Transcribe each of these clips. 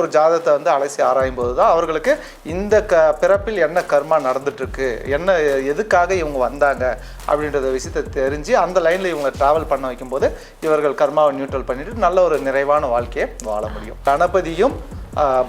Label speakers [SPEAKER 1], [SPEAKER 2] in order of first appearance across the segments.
[SPEAKER 1] ஒரு ஜாதத்தை வந்து அலசி ஆராயும் போது தான் அவர்களுக்கு இந்த க பிறப்பில் என்ன கர்மா நடந்துட்டுருக்கு என்ன எதுக்காக இவங்க வந்தாங்க அப்படின்றத விஷயத்தை தெரிஞ்சு அந்த லைனில் இவங்க ட்ராவல் பண்ண வைக்கும்போது இவர்கள் கர்மாவை நியூட்ரல் பண்ணிவிட்டு நல்ல ஒரு நிறைவான வாழ்க்கையை வாழ முடியும். கணபதியும்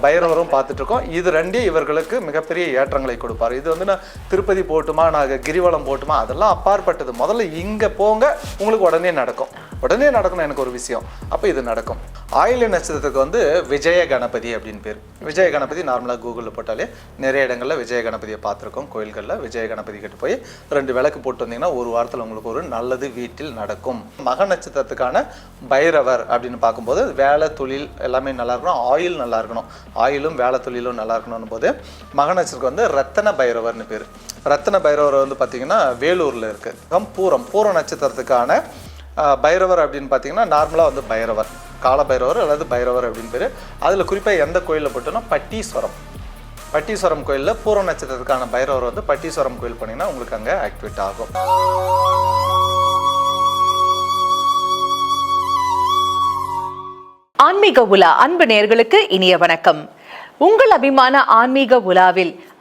[SPEAKER 1] பைரவரும் பார்த்துட்ருக்கோம் இது ரெண்டே இவர்களுக்கு மிகப்பெரிய ஏற்றங்களை கொடுப்பார். இது வந்து நான் திருப்பதி போட்டுமா நான் கிரிவலம் போட்டுமா அதெல்லாம் அப்பாற்பட்டது. முதல்ல இங்கே போங்க உங்களுக்கு உடனே நடக்கும். உடனே நடக்கணும் எனக்கு ஒரு விஷயம். அப்போ இது நடக்கும். ஆயில நட்சத்திரத்துக்கு வந்து விஜய கணபதி அப்படின்னு பேர். விஜய கணபதி நார்மலாக கூகுளில் போட்டாலே நிறைய இடங்களில் விஜய கணபதியை பார்த்துருக்கோம். கோயில்களில் விஜய கணபதி கிட்ட போய் ரெண்டு விளக்கு போட்டு வந்தீங்கன்னா ஒரு வாரத்தில் உங்களுக்கு ஒரு நல்லது வீட்டில் நடக்கும். மக நட்சத்திரத்துக்கான பைரவர் அப்படின்னு பார்க்கும்போது வேலை தொழில் எல்லாமே நல்லா இருக்கணும். ஆயில் நல்லா இருக்கணும். ஆயிலும் வேலை தொழிலும் நல்லா இருக்கணும் போது மக நட்சத்திரத்துக்கு வந்து ரத்தன பைரவர்னு பேர். ரத்தன பைரவர் வந்து பார்த்தீங்கன்னா வேலூரில் இருக்குது பூரம் பூர நட்சத்திரத்துக்கான பைரவர் அப்படின்னு பார்த்தீங்கன்னா நார்மலாக வந்து பைரவர் கால பைரவர் அல்லது பைரவர் அப்படின்னு பேர். அதில் குறிப்பாக எந்த கோயிலில் போட்டோம்னா பட்டீஸ்வரம். பட்டீஸ்வரம் கோயிலில் பூர்வ நட்சத்திரத்துக்கான பைரவர் வந்து பட்டீஸ்வரம் கோயில் பண்ணிங்கன்னா உங்களுக்கு அங்கே ஆக்டிவேட் ஆகும்.
[SPEAKER 2] ஆன்மீக உலா அன்பு நேயர்களுக்கு இனிய வணக்கம். உங்கள் அபிமான ஆன்மீக உலாவில்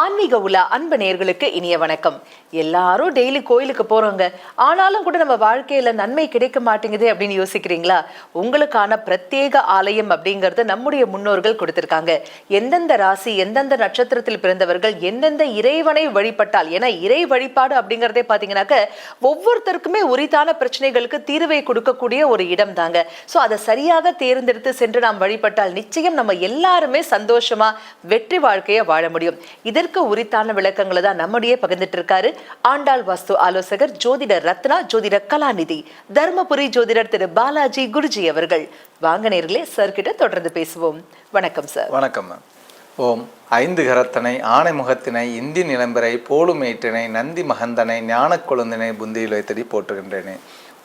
[SPEAKER 2] ஆன்மீக உலா அன்பு நேர்களுக்கு இனிய வணக்கம். எல்லாரும் டெய்லி கோயிலுக்கு போறோங்க. ஆனாலும் கூட நம்ம வாழ்க்கையில நன்மை கிடைக்க மாட்டேங்குது அப்படின்னு யோசிக்கிறீங்களா? உங்களுக்கான பிரத்யேக ஆலயம் அப்படிங்கறது நம்முடைய முன்னோர்கள் கொடுத்திருக்காங்க. எந்தெந்த ராசி எந்தெந்த நட்சத்திரத்தில் பிறந்தவர்கள் எந்தெந்த இறைவனை வழிபட்டால்? ஏன்னா இறை வழிபாடு அப்படிங்கறதே பாத்தீங்கன்னாக்க ஒவ்வொருத்தருக்குமே உரித்தான பிரச்சனைகளுக்கு தீர்வை கொடுக்கக்கூடிய ஒரு இடம் தாங்க சோ அதை சரியாக தேர்ந்தெடுத்து சென்று நாம் வழிபட்டால் நிச்சயம் நம்ம எல்லாருமே சந்தோஷமா வெற்றி வாழ்க்கையை வாழ முடியும். இதற்கு உரித்தான விளக்கங்களை தான் நம்முடைய பகிர்ந்துட்டு இருக்காரு ஆண்டாள் வாஸ்து ஆலோசகர் ஜோதிடர் ரத்னா ஜோதிடர் கலாநிதி தர்மபுரி ஜோதிடர் திரு பாலாஜி குருஜி அவர்கள். வாங்க நேர்களே சார் கிட்ட தொடர்ந்து பேசுவோம். வணக்கம் சார்.
[SPEAKER 1] வணக்கம் மேம் ஓம் ஐந்து கரத்தனை ஆனை முகத்தினை இந்தி நிலம்பரை போலுமேற்றினை நந்தி மகந்தனை ஞானக் கொழுந்தினை புந்தியில் வைத்தடி போற்றுகின்றேனே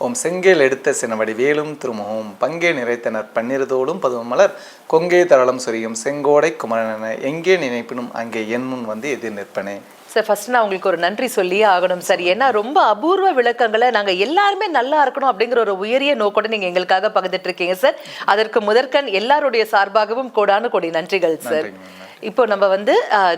[SPEAKER 1] ஓம் செங்கேல் எடுத்த சினவடி வேலும் திருமுகம் பங்கே நிறைத்தனர் பன்னிருதோடும் பதுவும் மலர். கொங்கே தரளம் சொரியும் செங்கோடை குமரனென எங்கே நினைப்பினும் அங்கே என் முன் வந்து எதிர் நிற்பனே.
[SPEAKER 2] சார் ஃபர்ஸ்ட் நான் உங்களுக்கு ஒரு நன்றி சொல்லியே ஆகணும் சார் ஏன்னா ரொம்ப அபூர்வ விளக்கங்களை நாங்க எல்லாருமே நல்லா இருக்கணும் அப்படிங்கிற ஒரு உயரிய நோக்கோட நீங்க எங்களுக்காக பகிர்ந்துட்டு இருக்கீங்க சார் அதற்கு முதற்கண் எல்லாருடைய சார்பாகவும் கோடானு கோடி நன்றிகள் சார் இப்போ நம்ம வந்து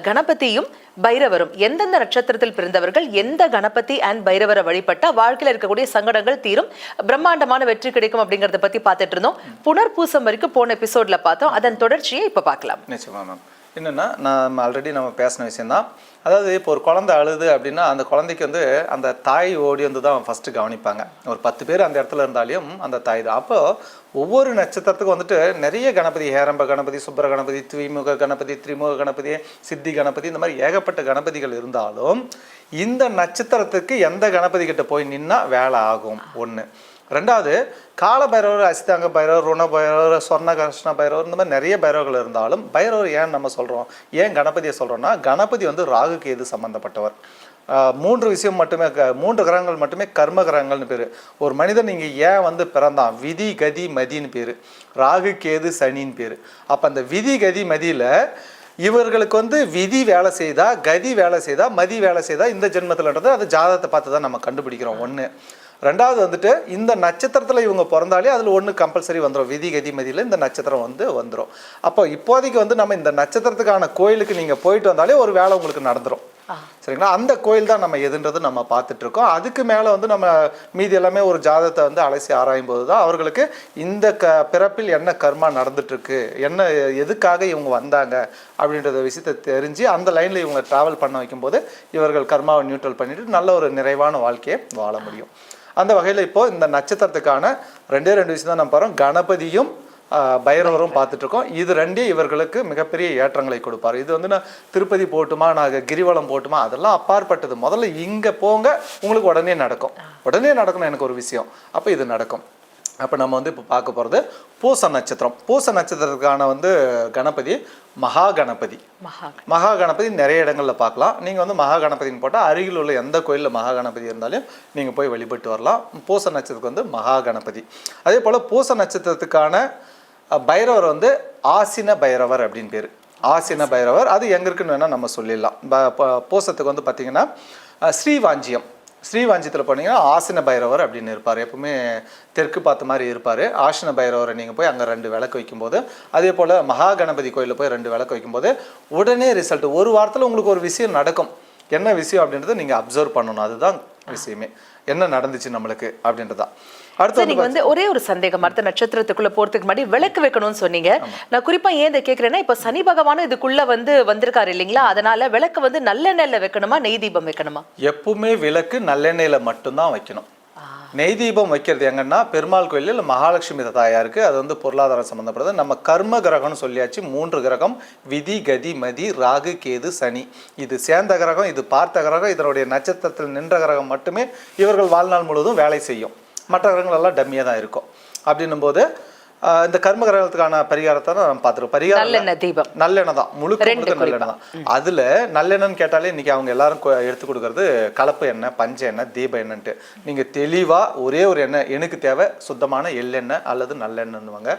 [SPEAKER 2] கணபதியும் பைரவரும் எந்தெந்த நட்சத்திரத்தில் பிறந்தவர்கள் எந்த கணபதி அண்ட் பைரவரை வழிபட்டா வாழ்க்கையில் இருக்கக்கூடிய சங்கடங்கள் தீரும் பிரம்மாண்டமான வெற்றி கிடைக்கும் அப்படிங்கறத பத்தி பார்த்துட்டு இருந்தோம். புனர்பூசம் வரைக்கும் போன எபிசோட்ல பார்த்தோம். அதன் தொடர்ச்சியை இப்ப பார்க்கலாம்.
[SPEAKER 1] நிச்சயமா மேம் என்னென்னா நம்ம ஆல்ரெடி நம்ம பேசின விஷயந்தான் அதாவது இப்போ ஒரு குழந்தை அழுது அப்படின்னா அந்த குழந்தைக்கு வந்து அந்த தாய் ஓடி வந்து தான் ஃபஸ்ட்டு கவனிப்பாங்க. ஒரு பத்து பேர் அந்த இடத்துல இருந்தாலையும் அந்த தாய் தான். அப்போது ஒவ்வொரு நட்சத்திரத்துக்கும் வந்துட்டு நிறைய கணபதி ஹேரம்ப கணபதி சுப்பர கணபதி திரிமுக கணபதி திரிமுக கணபதி சித்தி கணபதி இந்த மாதிரி ஏகப்பட்ட கணபதிகள் இருந்தாலும் இந்த நட்சத்திரத்துக்கு எந்த கணபதி கிட்ட போய் நின்னா வேலை ஆகும். ஒன்று ரெண்டாவது கால பைரவர் அசிதாங்க பைரவர் ருண பைரவர் சொர்ண கிருஷ்ண பைரவர் இந்த மாதிரி நிறைய பைரவர்கள் இருந்தாலும் பைரவர் ஏன் நம்ம சொல்கிறோம் ஏன் கணபதியை சொல்கிறோன்னா கணபதி வந்து ராகு கேது சம்மந்தப்பட்டவர் மூன்று விஷயம் மட்டுமே க- மூன்று கிரகங்கள் மட்டுமே கர்ம கிரகங்கள்னு பேர். ஒரு மனிதன் நீங்கள் ஏன் வந்து பிறந்தான்? விதி கதி மதின்னு பேர். ராகு கேது சனின்னு பேர். அப்போ அந்த விதி கதி மதியில் இவர்களுக்கு வந்து விதி வேலை செய்தா கதி வேலை செய்தா மதி வேலை செய்தா இந்த ஜென்மத்தில்ன்றது அது ஜாதகத்தை பார்த்து தான் நம்ம கண்டுபிடிக்கிறோம் ஒன்று ரெண்டாவது வந்துட்டு இந்த நட்சத்திரத்தில் இவங்க பிறந்தாலே அதில் ஒன்று கம்பல்சரி வந்துடும் விதி கதி மதியில் இந்த நட்சத்திரம் வந்து வந்துடும் அப்போ இப்போதைக்கு வந்து நம்ம இந்த நட்சத்திரத்துக்கான கோயிலுக்கு நீங்கள் போயிட்டு வந்தாலே ஒரு வேலை உங்களுக்கு நடந்துடும் சரிங்களா? அந்த கோயில் தான் நம்ம எதுன்றது நம்ம பார்த்துட்டு இருக்கோம் அதுக்கு மேலே வந்து நம்ம மீதி எல்லாமே ஒரு ஜாதகத்தை வந்து அலசி ஆராயும் போது தான் அவர்களுக்கு இந்த க பிறப்பில் என்ன கர்மா நடந்துட்டு இருக்கு என்ன எதுக்காக இவங்க வந்தாங்க அப்படின்றத விஷயத்தை தெரிஞ்சு அந்த லைனில் இவங்க ட்ராவல் பண்ண வைக்கும்போது இவர்கள் கர்மாவை நியூட்ரல் பண்ணிட்டு நல்ல ஒரு நிறைவான வாழ்க்கையை வாழ முடியும். அந்த வகையில் இப்போ இந்த நட்சத்திரத்துக்கான ரெண்டே ரெண்டு விஷயம் தான் நம்ம பாருறோம் கணபதியும் பைரவரும் பார்த்துட்ருக்கோம். இது ரெண்டே இவர்களுக்கு மிகப்பெரிய ஏற்றங்களை கொடுப்பார். இது வந்து நான் திருப்பதி போட்டுமா நான் கிரிவலம் போட்டுமா அதெல்லாம் அப்பாற்பட்டது. முதல்ல இங்கே போங்க உங்களுக்கு உடனே நடக்கும். உடனே நடக்கணும் எனக்கு ஒரு விஷயம். அப்போ இது நடக்கும். அப்போ நம்ம வந்து இப்போ பார்க்க போகிறது பூச நட்சத்திரம். பூச நட்சத்திரத்துக்கான வந்து கணபதி மகா கணபதி
[SPEAKER 2] மகா
[SPEAKER 1] கணபதி நிறைய இடங்களில் பார்க்கலாம். நீங்கள் வந்து மகா கணபதின்னு போட்டால் அருகில் உள்ள எந்த கோயிலில் மகா கணபதி இருந்தாலும் நீங்கள் போய் வழிபட்டு வரலாம். பூச நட்சத்திரத்துக்கு வந்து மகா கணபதி அதே போல் பூச நட்சத்திரத்துக்கான பைரவர் வந்து ஆசின பைரவர் அப்படின்னு பேர். ஆசின பைரவர். அது எங்க இருக்குன்னு வேணால் நம்ம சொல்லிடலாம். பூசத்துக்கு வந்து பார்த்தீங்கன்னா ஸ்ரீவாஞ்சியம். ஸ்ரீவாஞ்சியத்தில் போனீங்கன்னா ஆசின பைரவர் அப்படின்னு இருப்பார். எப்பவுமே தெற்கு பார்த்த மாதிரி இருப்பார். ஆசின பைரவரை நீங்கள் போய் அங்கே ரெண்டு விளக்கு வைக்கும்போது அதே போல் மகா கணபதி கோயிலில் போய் ரெண்டு விளக்கு வைக்கும்போது உடனே ரிசல்ட் ஒரு வாரத்தில் உங்களுக்கு ஒரு விஷயம் நடக்கும். என்ன விஷயம் அப்படின்றத நீங்கள் அப்சர்வ் பண்ணணும். அதுதான் விஷயமே. என்ன நடந்துச்சு நம்மளுக்கு அப்படின்றதான் அடுத்து
[SPEAKER 2] நீங்க வந்து ஒரே ஒரு சந்தேகம் அடுத்த நட்சத்திரத்துக்குள்ள போறதுக்கு முன்னாடி விளக்கு வைக்கணும்னு சொன்னீங்க. நான் குறிப்பா ஏன் இதை கேக்குறேன்னா இப்ப சனி பகவானும் இதுக்குள்ள வந்து வந்திருக்காரு இல்லைங்களா? அதனால விளக்கு வந்து நல்லெண்ணெய்ல வைக்கணுமா நெய் தீபம் வைக்கணுமா?
[SPEAKER 1] எப்பவுமே விளக்கு நல்லெண்ணெயில் மட்டும்தான் வைக்கணும். நெய் தீபம் வைக்கிறது எங்கன்னா பெருமாள் கோயிலில் மகாலட்சுமி தாயாருக்கு அது வந்து பொருளாதாரம் சம்மந்தப்படுறது நம்ம கர்ம கிரகம்னு சொல்லியாச்சு மூன்று கிரகம் விதி கதி மதி ராகு கேது சனி. இது சேர்ந்த கிரகம் இது பார்த்த கிரகம் இதனுடைய நட்சத்திரத்தில் நின்ற கிரகம் மட்டுமே இவர்கள் வாழ்நாள் முழுவதும் வேலை செய்யும். மற்ற கிரகங்கள் எல்லாம் டம்மியாக தான் இருக்கும். அப்படின்னும் போது இந்த கர்ம கிரகத்துக்கான பரிகாரத்தை தான் நம்ம பார்த்துருக்கோம். பரிகாரம்
[SPEAKER 2] நல்லெண்ணெய் தீபம்.
[SPEAKER 1] நல்லெண்ணெய் தான். முழுக்க முழுக்க நல்லெண்ணெய் தான். அதுல நல்லெண்ணெய்னு கேட்டாலே இன்னைக்கு அவங்க எல்லாரும் எடுத்து கொடுக்கறது கலப்பு எண்ணெய் பஞ்ச எண்ணெய் தீப எண்ணெய்ன்ட்டு. நீங்க தெளிவா ஒரே ஒரு எண்ணெய் எனக்கு தேவை சுத்தமான எள்ளெண்ணெய் அல்லது நல்லெண்ணெய்னுவாங்க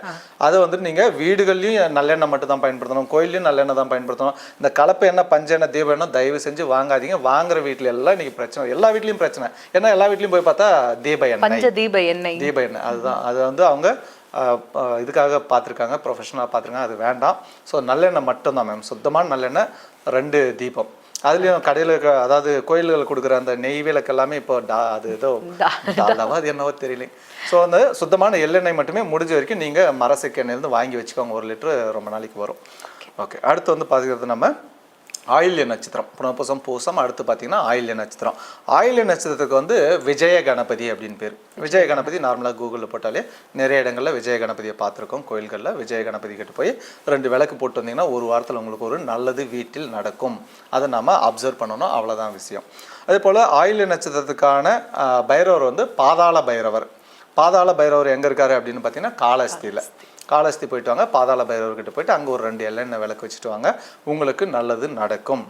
[SPEAKER 1] அதை வந்து நீங்க வீடுகள்லயும் நல்லெண்ணெய் மட்டும் தான் பயன்படுத்தணும். கோயில்லையும் நல்லெண்ணெய் தான் பயன்படுத்தணும். இந்த கலப்பு எண்ணெய் பஞ்ச எண்ணெய் தீப எண்ணெய் தயவு செஞ்சு வாங்காதீங்க. வாங்குற வீட்டுல எல்லாம் இன்னைக்கு பிரச்சனை எல்லா வீட்லயும் பிரச்சனை. ஏன்னா எல்லா வீட்லயும் போய் பார்த்தா தீப எண்ணெய்.
[SPEAKER 2] தீப எண்ணெய்.
[SPEAKER 1] தீப எண்ணெய். அதுதான். அது வந்து அவங்க இதுக்காக பார்த்துருக்காங்க ப்ரொஃபஷனலாக பார்த்துருக்காங்க. அது வேண்டாம். ஸோ நல்லெண்ணெய் மட்டும்தான் மேம் சுத்தமான நல்லெண்ணெய் ரெண்டு தீபம். அதுலேயும் கடையில் இருக்க அதாவது கோயில்கள் கொடுக்குற அந்த நெய் விளக்கு எல்லாமே இப்போ டா அது ஏதோ டால்டாவா அது என்னவோ தெரியல. ஸோ அந்த சுத்தமான எள்ளெண்ணெய் மட்டுமே முடிஞ்ச வரைக்கும் நீங்கள் மரசெக்கு எண்ணெயிலேருந்து வாங்கி வச்சுக்கோங்க. ஒரு லிட்டரு ரொம்ப நாளைக்கு வரும். ஓகே அடுத்து வந்து பார்த்துக்கிறது நம்ம ஆயில்ய நட்சத்திரம். புனர்பூசம் பூசம் அடுத்து பார்த்தீங்கன்னா ஆயில்ய நட்சத்திரம். ஆயில்ய நட்சத்திரத்துக்கு வந்து விஜய கணபதி அப்படின்னு பேர். விஜய கணபதி நார்மலாக கூகுளில் போட்டாலே நிறைய இடங்களில் விஜய கணபதியை பார்த்துருக்கோம். கோயில்களில் விஜய கணபதி கிட்ட போய் ரெண்டு விளக்கு போட்டு வந்தீங்கன்னா ஒரு வாரத்தில் உங்களுக்கு ஒரு நல்லது வீட்டில் நடக்கும். அதை நம்ம அப்சர்வ் பண்ணணும். அவ்வளோதான் விஷயம். அதே போல் ஆயில்ய நட்சத்திரத்துக்கான பைரவர் வந்து பாதாள பைரவர். பாதாள பைரவர் எங்கே இருக்காரு அப்படின்னு பார்த்தீங்கன்னா காளஹஸ்தியில் காலஸ்தி போயிட்டு வாங்க பாதாள பைரவர்கிட்ட போயிட்டு அங்கே ஒரு ரெண்டு எல்லெண்ணெய் விளக்கு வச்சுட்டு வாங்க. உங்களுக்கு நல்லது நடக்கும்.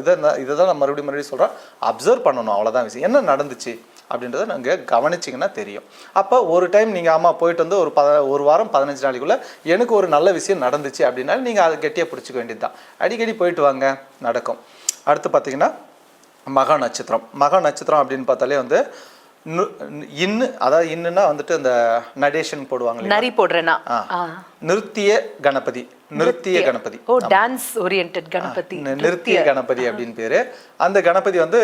[SPEAKER 1] இதை நான் இதை தான் நான் மறுபடியும் மறுபடியும் சொல்கிறேன் அப்சர்வ் பண்ணணும் அவ்வளோதான் விஷயம். என்ன நடந்துச்சு அப்படின்றத நீங்கள் கவனிச்சிங்கன்னா தெரியும். அப்போ ஒரு டைம் நீங்கள் ஆமாம் போயிட்டு வந்து ஒரு பத ஒரு வாரம் பதினஞ்சு நாளைக்குள்ளே எனக்கு ஒரு நல்ல விஷயம் நடந்துச்சு அப்படின்னாலும் நீங்கள் அதை கெட்டியாக பிடிச்சிக்க வேண்டியது தான் அடிக்கடி போயிட்டு வாங்க நடக்கும். அடுத்து பார்த்தீங்கன்னா மகா நட்சத்திரம். மகா நட்சத்திரம் அப்படின்னு பார்த்தாலே வந்து இன்னு அதாவது இன்னுன்னா வந்துட்டு அந்த நடேஷன் போடுவாங்க?
[SPEAKER 2] நரி போடுறேனா
[SPEAKER 1] ஆ.
[SPEAKER 2] ஆ.
[SPEAKER 1] நிறுத்திய கணபதி நிறுத்திய கணபதி.
[SPEAKER 2] ஓ டான்ஸ் ஓரியன்ட் கணபதி.
[SPEAKER 1] நிறுத்திய. கணபதி அப்படின்னு பேரு. அந்த கணபதி வந்து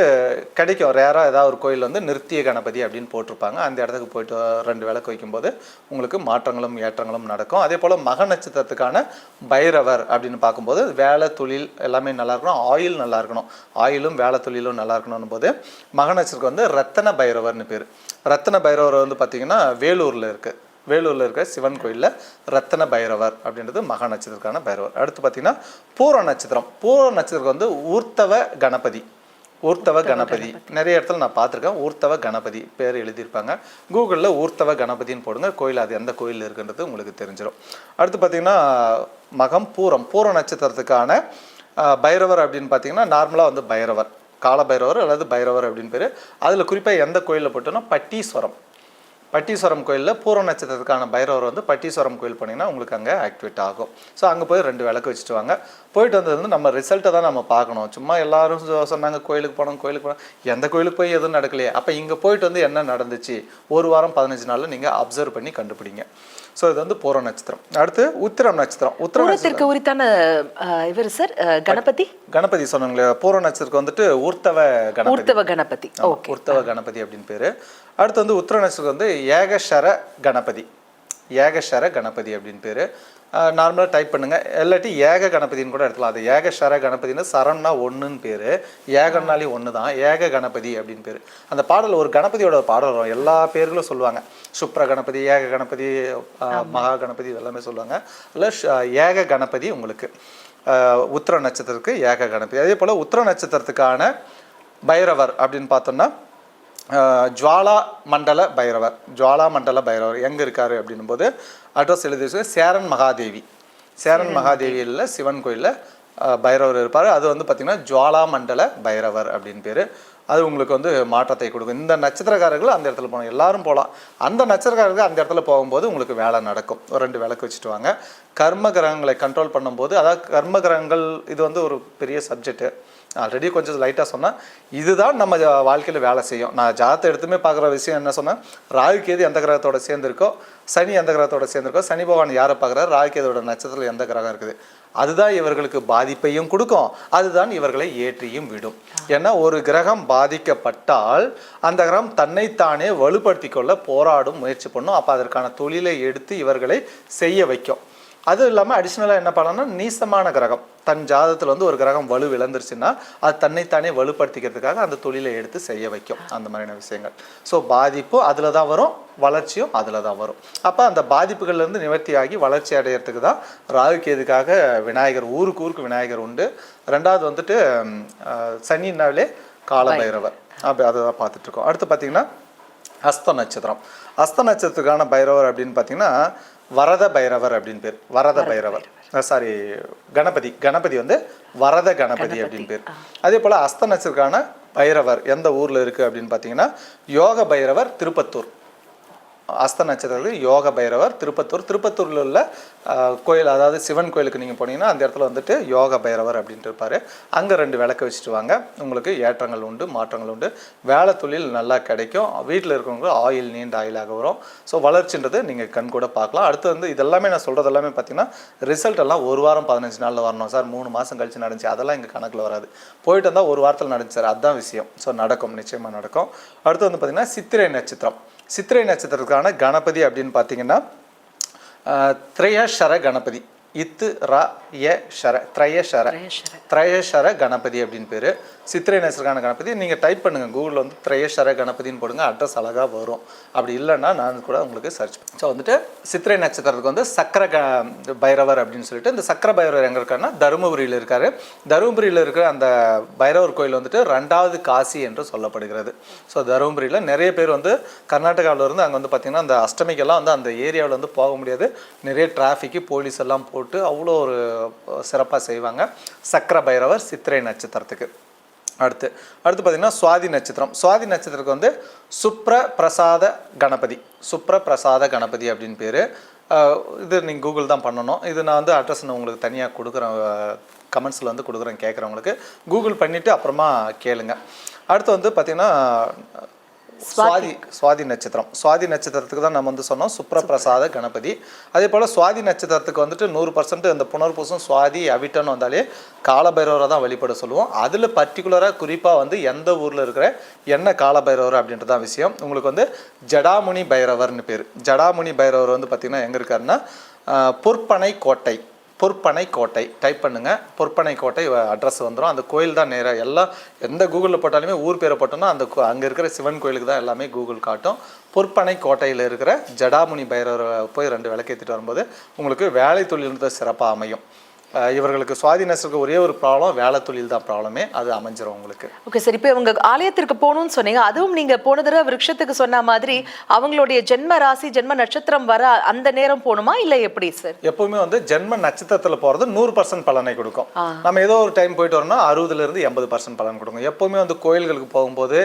[SPEAKER 1] கிடைக்கும். ரேரா ஏதாவது ஒரு கோயில் வந்து நிறுத்திய கணபதி அப்படின்னு போட்டிருப்பாங்க. அந்த இடத்துக்கு போயிட்டு ரெண்டு விளக்கு வைக்கும்போது உங்களுக்கு மாற்றங்களும் ஏற்றங்களும் நடக்கும். அதே போல மக நட்சத்திரத்துக்கான பைரவர் அப்படின்னு பார்க்கும்போது வேலை தொழில் எல்லாமே நல்லா இருக்கணும். ஆயில் நல்லா இருக்கணும். ஆயிலும் வேலை தொழிலும் நல்லா இருக்கணும் போது மக நட்சத்திரத்துக்கு வந்து ரத்தன பைரவர்னு பேர். ரத்தன பைரவர் வந்து பார்த்தீங்கன்னா வேலூர்ல இருக்கு. வேலூர்ல இருக்க சிவன் கோயில்ல ரத்தன பைரவர் அப்படின்றது மகா நட்சத்திரத்துக்கான பைரவர். அடுத்து பார்த்தீங்கன்னா பூர நட்சத்திரம். பூர நட்சத்திரம் வந்து ஊர்த்தவ கணபதி. ஊர்த்தவ கணபதி. நிறைய இடத்துல நான் பார்த்துருக்கேன். ஊர்த்தவ கணபதி பேர் எழுதியிருப்பாங்க. கூகுளில் ஊர்த்தவ கணபதின்னு போடுங்க. கோயில் அது எந்த கோயில் இருக்குன்றது உங்களுக்கு தெரிஞ்சிடும் அடுத்து பார்த்தீங்கன்னா மகம் பூரம். பூர நட்சத்திரத்துக்கான பைரவர் அப்படின்னு பார்த்தீங்கன்னா நார்மலாக வந்து பைரவர். கால பைரவர் அல்லது பைரவர் அப்படின்னு பேர். அதில் குறிப்பாக எந்த கோயிலில் போட்டோம்னா பட்டீஸ்வரம். பட்டீஸ்வரம் கோயிலில் பூர்வ நட்சத்திரத்துக்கான பைரவர் வந்து பட்டீஸ்வரம் கோயில் போனீங்கன்னா உங்களுக்கு அங்கே ஆக்டிவேட் ஆகும். ஸோ அங்கே போய் ரெண்டு விளக்கு வச்சுட்டு வாங்க. போயிட்டு வந்தது வந்து நம்ம ரிசல்ட்டை தான் நம்ம பார்க்கணும். சும்மா எல்லாரும் சொ- சொன்னாங்க கோயிலுக்கு போனோம் கோயிலுக்கு போனோம். எந்த கோயிலுக்கு போய் எதுவும் நடக்கலையே. அப்போ இங்கே போயிட்டு வந்து என்ன நடந்துச்சு? ஒரு வாரம் பதினஞ்சு நாளில் நீங்கள் அப்சர்வ் பண்ணி கண்டுபிடிங்க. ஸோ இது வந்து பூர்வ நட்சத்திரம். அடுத்து உத்திரம் நட்சத்திரம்.
[SPEAKER 2] பூரத்திற்கு உரித்தான இவர் சார் கணபதி?
[SPEAKER 1] கணபதி சொன்னாங்களே பூர்வ நட்சத்திரத்துக்கு வந்துட்டு ஊர்த்தவ கணபதி.
[SPEAKER 2] ஊர்த்தவ கணபதி.
[SPEAKER 1] உர்த்தவ கணபதி அப்படின்னு பேரு. அடுத்து வந்து உத்திர நட்சத்திரம் வந்து ஏகஷர கணபதி. ஏகஷர கணபதி அப்படின்னு பேரு. நார்மலாக டைப் பண்ணுங்க. இல்லாட்டி ஏக கணபதின்னு கூட எடுத்துக்கலாம். அது ஏக ஷர கணபதினு சரம்னா ஒன்றுன்னு பேர். ஏகன்னாலே ஒன்று தான் ஏக கணபதி அப்படின்னு பேர். அந்த பாடல் ஒரு கணபதியோட பாடல் வரும். எல்லா பேர்களும் சொல்லுவாங்க. சுப்ர கணபதி ஏக கணபதி மகா கணபதி இதெல்லாமே சொல்லுவாங்க. அதில் ஏக கணபதி உங்களுக்கு. உத்திர நட்சத்திரத்துக்கு ஏக கணபதி. அதே போல் உத்திர நட்சத்திரத்துக்கான பைரவர் அப்படின்னு பார்த்தோம்னா ஜுவாலா மண்டல பைரவர். ஜுவாலா மண்டல பைரவர் எங்கே இருக்காரு அப்படின்னும் போது அட்ரஸ் எழுதி வச்சு சேரன் மகாதேவி. சேரன் மகாதேவியில் சிவன் கோயிலில் பைரவர் இருப்பார். அது வந்து பார்த்திங்கன்னா ஜுவாலா மண்டல பைரவர் அப்படின்னு பேர். அது உங்களுக்கு வந்து மாற்றத்தை கொடுக்கும். இந்த நட்சத்திரக்காரர்கள் அந்த இடத்துல போகணும். எல்லாரும் போகலாம் அந்த நட்சத்திரக்காரர்கள் அந்த இடத்துல போகும்போது உங்களுக்கு வேலை நடக்கும். ஒரு ரெண்டு விளக்கு வச்சுட்டு வாங்க. கர்ம கிரகங்களை கண்ட்ரோல் பண்ணும்போது அதாவது கர்ம கிரகங்கள் இது வந்து ஒரு பெரிய சப்ஜெக்ட்டு ஆல்ரெடி கொஞ்சம் லைட்டாக சொன்னேன் இதுதான் நம்ம வாழ்க்கையில் வேலை செய்யும். நான் ஜாதத்தை எடுத்துமே பார்க்குற விஷயம் என்ன சொன்னேன் ராகு எந்த கிரகத்தோட சேர்ந்துருக்கோ சனி எந்த கிரகத்தோட சேர்ந்துருக்கோ சனி பகவான் யாரை பார்க்குறாரு? ராகு கேதோட நட்சத்திரத்தில் எந்த கிரகம் இருக்குது? அதுதான் இவர்களுக்கு பாதிப்பையும் கொடுக்கும். அதுதான் இவர்களை ஏற்றியும் விடும். ஏன்னா ஒரு கிரகம் பாதிக்கப்பட்டால் அந்த கிரகம் தன்னைத்தானே வலுப்படுத்தி கொள்ள போராடும் முயற்சி பண்ணும். அப்போ அதற்கான தொழிலை எடுத்து இவர்களை செய்ய வைக்கும். அதுவும் இல்லாமல் அடிஷ்னலாக என்ன பண்ணலாம்னா நீசமான கிரகம். தன் ஜாதகத்தில் வந்து ஒரு கிரகம் வலு இழந்துருச்சுன்னா அது தன்னைத்தானே வலுப்படுத்திக்கிறதுக்காக அந்த தொழிலை எடுத்து செய்ய வைக்கும். அந்த மாதிரியான விஷயங்கள். ஸோ பாதிப்பு அதில் தான் வரும் வளர்ச்சியும் அதில் தான் வரும். அப்போ அந்த பாதிப்புகள்லேருந்து நிவர்த்தியாகி வளர்ச்சி அடையிறதுக்கு தான் ராகு கேதுக்காக விநாயகர் ஊருக்கு ஊருக்கு விநாயகர் உண்டு. ரெண்டாவது வந்துட்டு சனினாலே காலபைரவர். அப்படி அதை தான் பார்த்துட்ருக்கோம் அடுத்து பார்த்தீங்கன்னா அஸ்த நட்சத்திரம். அஸ்த நட்சத்திரத்துக்கான பைரவர் அப்படின்னு பார்த்தீங்கன்னா வரத பைரவர் அப்படின்னு பேர். வரத பைரவர். சாரி கணபதி. கணபதி வந்து வரத கணபதி அப்படின்னு பேர். அதே போல் அஸ்த நட்சத்திரக்கான பைரவர் எந்த ஊரில் இருக்குது அப்படின்னு பார்த்தீங்கன்னா யோக பைரவர் திருப்பத்தூர். அஸ்த நட்சத்திரத்துக்கு யோக பைரவர் திருப்பத்தூர். திருப்பத்தூரில் உள்ள கோயில் அதாவது சிவன் கோயிலுக்கு நீங்கள் போனீங்கன்னா அந்த இடத்துல வந்துட்டு யோக பைரவர் அப்படின்ட்டு இருப்பார். அங்கே ரெண்டு விளக்கு வச்சுட்டு வாங்க. உங்களுக்கு ஏற்றங்கள் உண்டு மாற்றங்கள் உண்டு. வேலை தொழில் நல்லா கிடைக்கும். வீட்டில் இருக்கிறவங்க ஆயில் நீண்ட ஆயிலாக வரும். ஸோ வளர்ச்சின்றது நீங்கள் கண் கூட பார்க்கலாம். அடுத்து வந்து இதெல்லாமே நான் சொல்கிறது எல்லாமே பார்த்தீங்கன்னா ரிசல்ட் எல்லாம் ஒரு வாரம் பதினஞ்சு நாளில் வரணும் சார். மூணு மாதம் கழிச்சு நடந்துச்சு. அதெல்லாம் எங்கள் கணக்கில் வராது. போயிட்டு வந்தால் ஒரு வாரத்தில் நடந்துச்சு சார். அதுதான் விஷயம். ஸோ நடக்கும். நிச்சயமாக நடக்கும். அடுத்து வந்து பார்த்திங்கன்னா சித்திரை நட்சத்திரம். சித்திரை நட்சத்திரத்துக்கான கணபதி அப்படின்னு பார்த்தீங்கன்னா ஆஹ், திரையஷர கணபதி. இத்து ர ய ஷர திரையஷர
[SPEAKER 2] திரையஷர.
[SPEAKER 1] கணபதி அப்படின்னு பேர். சித்திரை நட்சத்திரக்கான கணபதி. நீங்கள் டைப் பண்ணுங்கள் கூகுளில் வந்து திரையஷர கணபதின்னு போடுங்க. அட்ரஸ் அழகாக வரும். அப்படி இல்லைன்னா நான் கூட உங்களுக்கு சர்ச் ஸோ வந்துட்டு சித்திரை நட்சத்திரத்துக்கு வந்து சக்கர க பைரவர் அப்படின்னு சொல்லிட்டு இந்த சக்கர பைரவர் எங்கே இருக்காருன்னா தருமபுரியில் இருக்காரு. தருமபுரியில் இருக்கிற அந்த பைரவர் கோயில் வந்துட்டு ரெண்டாவது காசி என்று சொல்லப்படுகிறது. ஸோ தருமபுரியில் நிறைய பேர் வந்து கர்நாடகாவில் இருந்து அங்கே வந்து பார்த்திங்கன்னா அந்த அஷ்டமிக்கெல்லாம் வந்து அந்த ஏரியாவில் வந்து போக முடியாது. நிறைய டிராஃபிக்கு போலீஸ் எல்லாம் போட்டு அவ்வளோ ஒரு சிறப்பாக செய்வாங்க. சக்கர பைரவர் சித்திரை நட்சத்திரத்துக்கு. அடுத்து அடுத்து பார்த்தீங்கன்னா சுவாதி நட்சத்திரம். சுவாதி நட்சத்திரத்துக்கு வந்து சுப்ர பிரசாத கணபதி. சுப்ர பிரசாத கணபதி அப்படின்னு பேர். இது நீங்கள் கூகுள் தான் பண்ணணும். இது நான் வந்து அட்ரஸ் நான் உங்களுக்கு தனியாக கொடுக்குறேன். கமெண்ட்ஸில் வந்து கொடுக்குறேன் கேட்குறவங்களுக்கு கூகுள் பண்ணிவிட்டு அப்புறமா கேளுங்க. அடுத்து வந்து பார்த்திங்கன்னா சுவாதி சுவாதி. நட்சத்திரம். சுவாதி நட்சத்திரத்துக்கு தான் நம்ம வந்து சொன்னோம். சுப்ரபிரசாத கணபதி. அதே போல் சுவாதி நட்சத்திரத்துக்கு வந்துட்டு நூறு பர்சன்ட் இந்த புனர்பூசம் சுவாதி அவிட்டன் வந்தாலே காலபைரவரை தான் வழிபட சொல்லுவோம். அதில் பர்டிகுலராக குறிப்பாக வந்து எந்த ஊரில் இருக்கிற என்ன காலபைரவர் அப்படின்றது தான் விஷயம். உங்களுக்கு வந்து ஜடாமுனி பைரவர்னு பேர். ஜடாமுனி பைரவர் வந்து பார்த்திங்கன்னா எங்கே இருக்காருன்னா பொற்பனை கோட்டை. பொற்பனை கோட்டை டைப் பண்ணுங்கள் பொற்பனை கோட்டை அட்ரஸ் வந்துடும் அந்த கோயில் தான் நேராக எல்லாம் எந்த கூகுளில் போட்டாலுமே ஊர் பேரை போட்டோம்னா அந்த அங்கே இருக்கிற சிவன் கோயிலுக்கு தான் எல்லாமே கூகுள் காட்டும். பொற்பனை கோட்டையில் இருக்கிற ஜடாமுனி பைரவரை போய் ரெண்டு விளக்கேற்றிட்டு வரும்போது உங்களுக்கு வேலை தொழில் சிறப்பாக அமையும். இவர்களுக்கு சுவாதி நட்சத்திரத்துக்கு ஒரே ஒரு ப்ராப்ளம் வேலை தொழில் தான் ப்ராப்ளமே அது அமைஞ்சிரும் உங்களுக்கு.
[SPEAKER 2] ஓகே சார் இப்போ உங்க ஆலயத்திற்கு போகணும்னு சொன்னீங்க. அதுவும் நீங்க போன தடவை விருட்சத்துக்கு சொன்ன மாதிரி அவங்களுடைய ஜென்ம ராசி ஜென்ம நட்சத்திரம் வர அந்த நேரம் போகணுமா இல்ல எப்படி சார்
[SPEAKER 1] எப்பவுமே வந்து ஜென்ம நட்சத்திரத்தில் போகிறது நூறு பர்சன்ட் பலனை கொடுக்கும். நம்ம ஏதோ ஒரு டைம் போயிட்டு வரோம்னா அறுபதுல இருந்து எண்பது பர்சன்ட் பலன் கொடுக்கும். எப்பவுமே வந்து கோயில்களுக்கு போகும்போது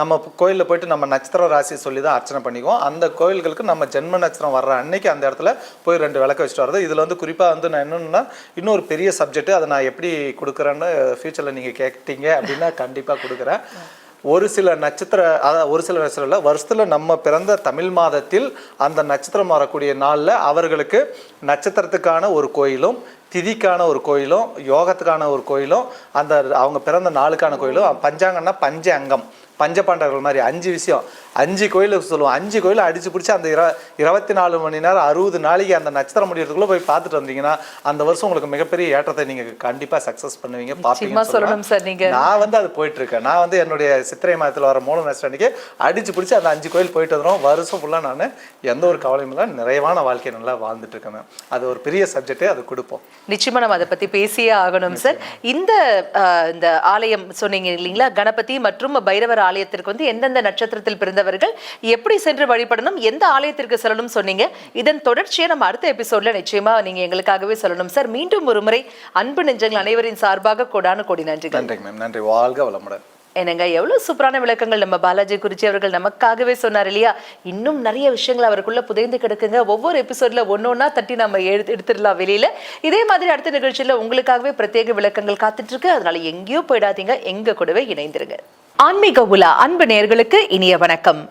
[SPEAKER 1] நம்ம கோயிலில் போயிட்டு நம்ம நட்சத்திர ராசி சொல்லி தான் அர்ச்சனை பண்ணிக்குவோம். அந்த கோயில்களுக்கு நம்ம ஜென்ம நட்சத்திரம் வர்ற அன்னைக்கு அந்த இடத்துல போய் ரெண்டு விளக்க வச்சுட்டு வரது இதில் வந்து குறிப்பாக வந்து நான் என்னென்னா இன்னொரு பெரிய சப்ஜெக்ட் அதை நான் எப்படி கொடுக்குறேன்னு ஃப்யூச்சரில் நீங்கள் கேட்டீங்க அப்படின்னா கண்டிப்பாக கொடுக்குறேன். ஒரு சில நட்சத்திர அதாவது ஒரு சில நட்சத்திரம் இல்லை வருஷத்தில் நம்ம பிறந்த தமிழ் மாதத்தில் அந்த நட்சத்திரம் வரக்கூடிய நாளில் அவர்களுக்கு நட்சத்திரத்துக்கான ஒரு கோயிலும் திதிக்கான ஒரு கோயிலும் யோகத்துக்கான ஒரு கோயிலும் அந்த அவங்க பிறந்த நாளுக்கான கோயிலும் பஞ்சாங்கன்னா பஞ்ச அங்கம். பஞ்ச பாண்டவர்கள் மாதிரி அஞ்சு விஷயம். அஞ்சு கோயிலுக்கு சொல்லுவோம். அஞ்சு கோயிலை அடிச்சு பிடிச்சி அந்த இர இருபத்தி நாலு மணி நேரம் அறுபது நாளைக்கு அந்த நட்சத்திரம் முடியறதுக்குள்ள போய் பார்த்துட்டு வந்தீங்கன்னா அந்த வருஷம் உங்களுக்கு மிகப்பெரிய ஏற்றத்தை நீங்க கண்டிப்பா சக்சஸ் பண்ணுவீங்க. பார்ப்பீங்கன்னு
[SPEAKER 2] சொல்லணும். சார் நீங்க.
[SPEAKER 1] நான் வந்து அது போயிட்டு இருக்கேன் நான் வந்து என்னுடைய சித்திரை மாதத்துல வர மூலம் நட்சத்திரம் அன்னைக்கு அடிச்சு பிடிச்சி அந்த அஞ்சு கோயில் போயிட்டு வந்துடும் வருஷம் ஃபுல்லா நான் எந்த ஒரு கவலையும் இல்லை நிறைவான வாழ்க்கையை நல்லா வாழ்ந்துட்டு இருக்கேன். அது ஒரு பெரிய சப்ஜெக்டே அது கொடுப்போம்.
[SPEAKER 2] நிச்சயமா நம்ம அதை பத்தி பேசியே ஆகணும் சார். இந்த இந்த ஆலயம் சொன்னீங்க இல்லைங்களா? கணபதி மற்றும் பைரவர் ஆலயத்திற்கு வந்து எந்தெந்த நட்சத்திரத்தில் பிறந்தவர்கள் எப்படி சென்று வழிபடணும் எந்த ஆலயத்திற்கு செல்லணும் சொன்னீங்க. இதன் தொடர்ச்சியை நம்ம அடுத்த எபிசோட்ல நிச்சயமா நீங்க எங்களுக்காகவே சொல்லணும். சார் மீண்டும் ஒரு முறை அன்பு நெஞ்சங்கள் அனைவரின் சார்பாக கொடான கொடி நன்றி
[SPEAKER 1] நன்றி மேம் நன்றி. வாழ்க வளமுடன்.
[SPEAKER 2] என்னங்க எவ்வளவு சூப்பரான விளக்கங்கள் நம்ம பாலாஜி குறிச்சி அவர்கள் நமக்காகவே சொன்னார் இல்லையா? இன்னும் நிறைய விஷயங்கள் அவருக்குள்ள புதைந்து கிடக்குங்க. ஒவ்வொரு எபிசோட்ல ஒன்னொன்னா தட்டி நம்ம எடுத்து எடுத்துடலாம் வெளியில. இதே மாதிரி அடுத்த நிகழ்ச்சியில உங்களுக்காகவே பிரத்யேக விளக்கங்கள் காத்துட்டு இருக்கு. அதனால எங்கேயோ போயிடாதீங்க. எங்க கூடவே இணைந்திருங்க. ஆன்மீக உலா அன்பு நேயர்களுக்கு இனிய வணக்கம்.